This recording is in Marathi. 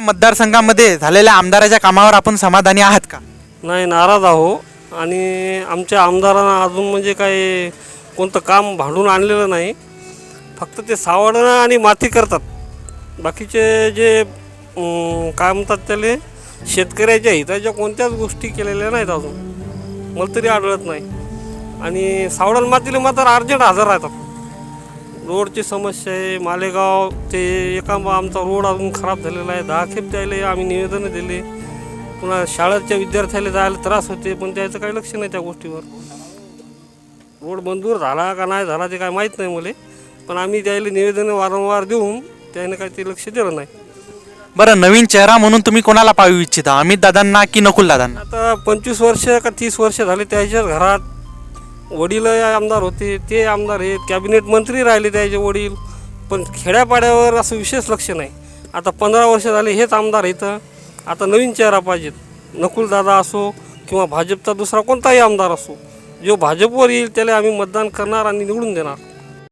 मतदारसंघामध्ये झालेल्या आमदाराच्या कामावर आपण समाधानी आहात का? नाही नाराज आहो. आणि आमच्या आमदारांना अजून म्हणजे काही कोणतं काम भांडून आणलेलं नाही. फक्त ते सावडणं आणि माती करतात. बाकीचे जे अं, काय म्हणतात त्याले शेतकऱ्याच्या हिताच्या कोणत्याच गोष्टी केलेल्या नाहीत अजून. मला तरी आढळत नाही. आणि सावडण मातीला मात्र अर्जंट हजर राहतात. रोडची समस्या आहे. मालेगाव ते एका आमचा रोड अजून खराब झालेला आहे. दहा खेप द्यायला आम्ही निवेदनं दिले. पुन्हा शाळेच्या विद्यार्थ्याला जायला त्रास होते पण त्याचं काही लक्ष नाही त्या गोष्टीवर. रोड मंजूर झाला का नाही झाला ते काय माहीत नाही मला. पण आम्ही त्याला निवेदनं वारंवार देऊन त्याने काही ते लक्ष दिलं नाही. बरं नवीन चेहरा म्हणून तुम्ही कोणाला पाहू इच्छिता? अमित दादांना की नकुल दादांना? आता पंचवीस वर्ष का तीस वर्ष झाले त्याच्याच घरात. वडील आमदार होते ते आमदार आहेत कॅबिनेट मंत्री राहिले त्याचे वडील. पण खेड्यापाड्यावर असं विशेष लक्ष नाही. आता पंधरा वर्ष झाले हेच आमदार इथं. आता नवीन चेहरा पाहिजेत. नकुलदादा असो किंवा भाजपचा दुसरा कोणताही आमदार असो जो भाजपवर येईल त्याला आम्ही मतदान करणार आणि निवडून देणार.